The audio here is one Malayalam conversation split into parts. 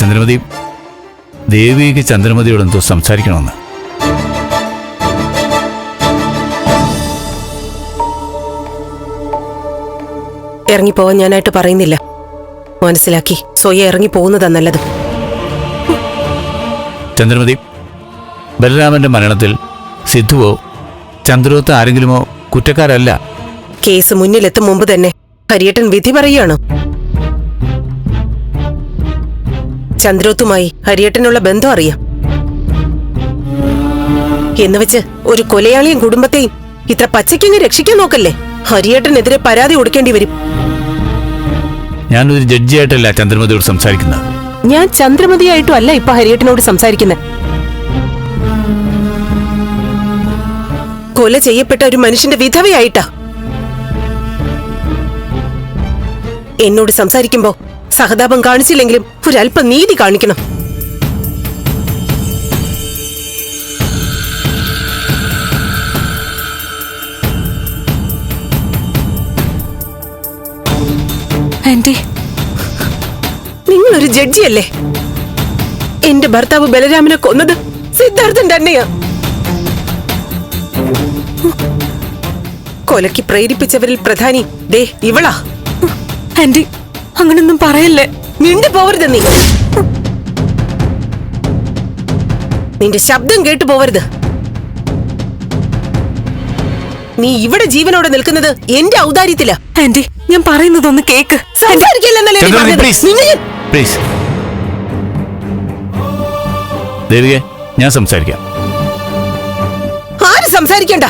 ചന്ദ്രമതി ദേവിക്ക് ചന്ദ്രമതിയോട് എന്തോ സംസാരിക്കണമെന്ന്. ഇറങ്ങിപ്പോവാൻ ഞാനായിട്ട് പറയുന്നില്ല. മനസ്സിലാക്കി സ്വയം ഇറങ്ങി പോകുന്നതാ നല്ലത്. ചന്ദ്രമതി ബലരാമന്റെ മരണത്തിൽ സിദ്ധുവോ ചന്ദ്രോത്ത് ആരെങ്കിലുമോ കുറ്റക്കാരല്ല? കേസ് മുന്നിലെത്തും മുമ്പ് തന്നെ ഹരിയേട്ടൻ വിധി പറയുകയാണ്. ചന്ദ്രോത്തുമായി ഹരിയേട്ടനുള്ള ബന്ധം അറിയാം. എന്നുവെച്ച് ഒരു കൊലയാളിയും കുടുംബത്തെയും ഇത്ര പച്ചയ്ക്കങ്ങ് രക്ഷിക്കാൻ നോക്കല്ലേ? ഹരിയേട്ടനെതിരെ പരാതി കൊടുക്കേണ്ടി വരും. ഞാൻ ഞാനൊരു ജഡ്ജിയായിട്ടല്ല ചന്ദ്രമതിയോട് സംസാരിക്കുന്നത് ഞാൻ ചന്ദ്രമതിയായിട്ടും അല്ല ഇപ്പൊ ഹരിയേട്ടനോട് സംസാരിക്കുന്നത് കൊല ചെയ്യപ്പെട്ട ഒരു മനുഷ്യന്റെ വിധവയായിട്ടാ. എന്നോട് സംസാരിക്കുമ്പോ സഹതാപം കാണിച്ചില്ലെങ്കിലും ഒരല്പം നീതി കാണിക്കണം. ആന്റി. നിങ്ങളൊരു ജഡ്ജിയല്ലേ? എന്റെ ഭർത്താവ് ബലരാമനെ കൊന്നത് സിദ്ധാർത്ഥൻ തന്നെയാ. കൊലയ്ക്ക് പ്രേരിപ്പിച്ചവരിൽ പ്രധാനി ദേ ഇവളാ. ആന്റി. അങ്ങനൊന്നും പറയല്ലേ? മിണ്ടി പോവരുത് നീ. നിന്റെ ശബ്ദം കേട്ടു പോവരുത്. നീ ഇവിടെ ജീവനോടെ നിൽക്കുന്നത് എന്റെ ഔദാര്യത്തിലാ. ആന്റി ഞാൻ പറയുന്നതൊന്ന് കേക്ക്. സംസാരിക്കില്ലെന്നല്ലേ നീ പ്ലീസ് നിന്നെ ഞാൻ- ഞാൻ സംസാരിക്കാം. ആരും സംസാരിക്കണ്ട?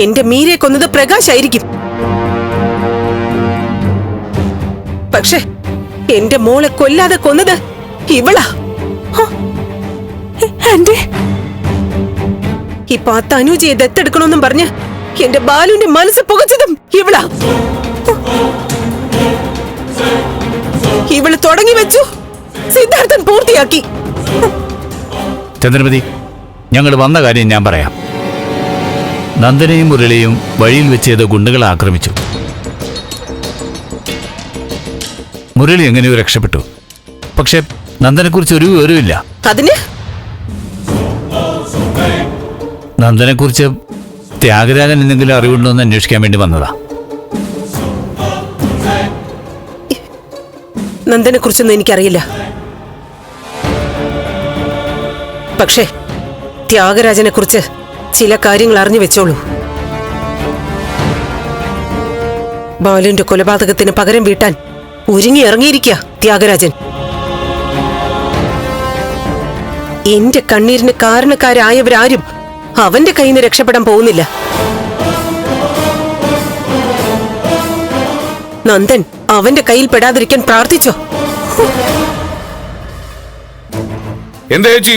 എന്റെ മീരെ കൊന്നത് പ്രകാശായിരിക്കും. പക്ഷെ എന്റെ മോളെ കൊല്ലാതെ കൊന്നത് ഇവളാ. ഇപ്പൊ ആ തനുജയെ ദത്തെടുക്കണമെന്നും പറഞ്ഞ് എന്റെ ബാലുവിന്റെ മനസ്സ് പുകച്ചതും ഇവളാ. ഇവൾ തുടങ്ങി വെച്ചു. സിദ്ധാർത്ഥൻ പൂർത്തിയാക്കി. ചന്ദ്രമതി ഞങ്ങൾ വന്ന കാര്യം ഞാൻ പറയാം. നന്ദനയും മുരളിയും വഴിയിൽ വെച്ച് ഏതോ ഗുണ്ടകളെ ആക്രമിച്ചു. മുരളി എങ്ങനെയോ രക്ഷപ്പെട്ടു. പക്ഷെ നന്ദനെക്കുറിച്ച് ഒരു വിവരമില്ല അതിന്? നന്ദനെക്കുറിച്ച് ത്യാഗരാജൻ എന്തെങ്കിലും അറിവുണ്ടോ എന്ന് അന്വേഷിക്കാൻ വേണ്ടി വന്നതാ. നന്ദനെ കുറിച്ചൊന്നും എനിക്കറിയില്ല. പക്ഷേ ത്യാഗരാജനെ കുറിച്ച് ചില കാര്യങ്ങൾ അറിഞ്ഞു വെച്ചോളൂ. ബാലുവിന്റെ കൊലപാതകത്തിന് പകരം വീട്ടാൻ ഒരുങ്ങി ഇറങ്ങിയിരിക്കുക ത്യാഗരാജൻ. എന്റെ കണ്ണീരിന് കാരണക്കാരായവരാരും അവന്റെ കയ്യിൽ നിന്ന് രക്ഷപ്പെടാൻ പോകുന്നില്ല. നന്ദൻ അവന്റെ കയ്യിൽ പെടാതിരിക്കാൻ പ്രാർത്ഥിച്ചോ. എന്താ ചേച്ചി?